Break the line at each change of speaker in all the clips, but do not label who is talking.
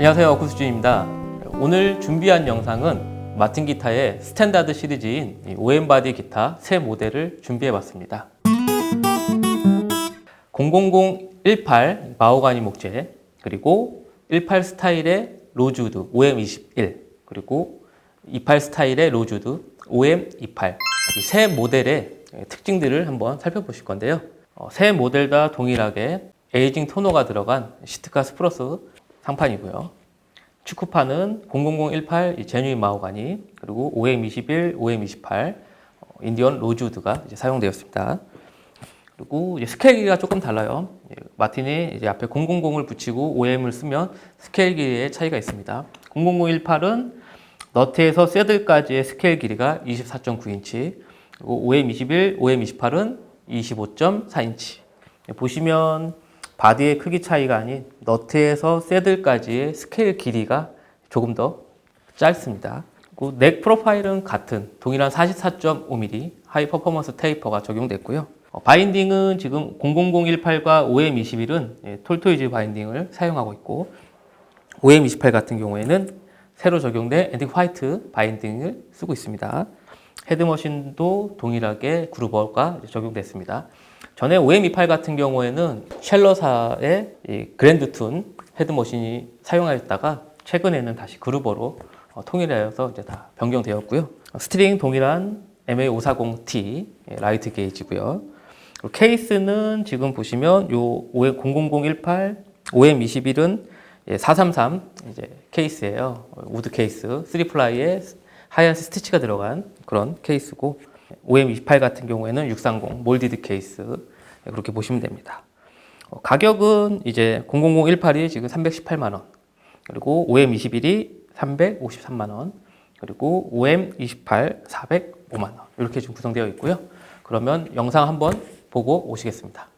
안녕하세요 구수준입니다. 오늘 준비한 영상은 마틴 기타의 스탠다드 시리즈인 이 OM 바디 기타 새 모델을 준비해 봤습니다. 00018 마호가니 목재 그리고 18 스타일의 로즈우드 OM21 그리고 28 스타일의 로즈우드 OM28 이세 모델의 특징들을 한번 살펴보실 건데요. 어, 세 모델 다 동일하게 에이징 토너가 들어간 시트카스 플러스 상판이고요. 축구판은 00018이 제뉴인 마호가니 그리고 OM21, OM28 어, 인디언 로즈우드가 사용되었습니다. 그리고 이제 스케일 길이가 조금 달라요. 예, 마틴이 이제 앞에 000을 붙이고 OM을 쓰면 스케일 길이의 차이가 있습니다. 00018은 너트에서 새들까지의 스케일 길이가 24.9인치, 그리고 OM21, OM28은 25.4인치. 예, 보시면 바디의 크기 차이가 아닌 너트에서 새들까지의 스케일 길이가 조금 더 짧습니다. 그리고 넥 프로파일은 같은 동일한 44.5mm 하이 퍼포먼스 테이퍼가 적용됐고요. 어, 바인딩은 지금 00018과 OM21은 예, 톨토이즈 바인딩을 사용하고 있고 OM28 같은 경우에는 새로 적용된 앤틱 화이트 바인딩을 쓰고 있습니다. 헤드머신도 동일하게 그루버가 적용됐습니다. 전에 OM28 같은 경우에는 쉘러사의 이 그랜드툰 헤드머신이 사용하였다가 최근에는 다시 그루버로 어, 통일하여서 이제 다 변경되었고요. 어, 스트링 동일한 MA540T 예, 라이트 게이지고요. 케이스는 지금 보시면 요 00018, OM21은 433 이제 케이스예요. 어, 우드 케이스, 3플라이에 하얀 스티치가 들어간 그런 케이스고 OM28 같은 경우에는 630 몰디드 케이스 네, 그렇게 보시면 됩니다. 어, 가격은 이제 00018이 지금 318만 원, 그리고 OM21이 353만 원, 그리고 OM28 405만 원 이렇게 지금 구성되어 있고요. 그러면 영상 한번 보고 오시겠습니다.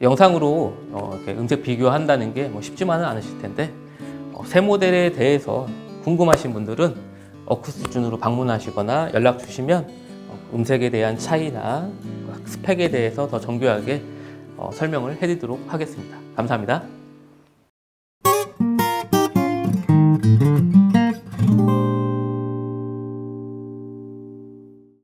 영상으로 어, 음색 비교한다는 게뭐 쉽지만은 않으실 텐데 어, 새 모델에 대해서 궁금하신 분들은 어쿠스 준으로 방문하시거나 연락 주시면 어, 음색에 대한 차이나 스펙에 대해서 더 정교하게 어, 설명을 해드리도록 하겠습니다. 감사합니다.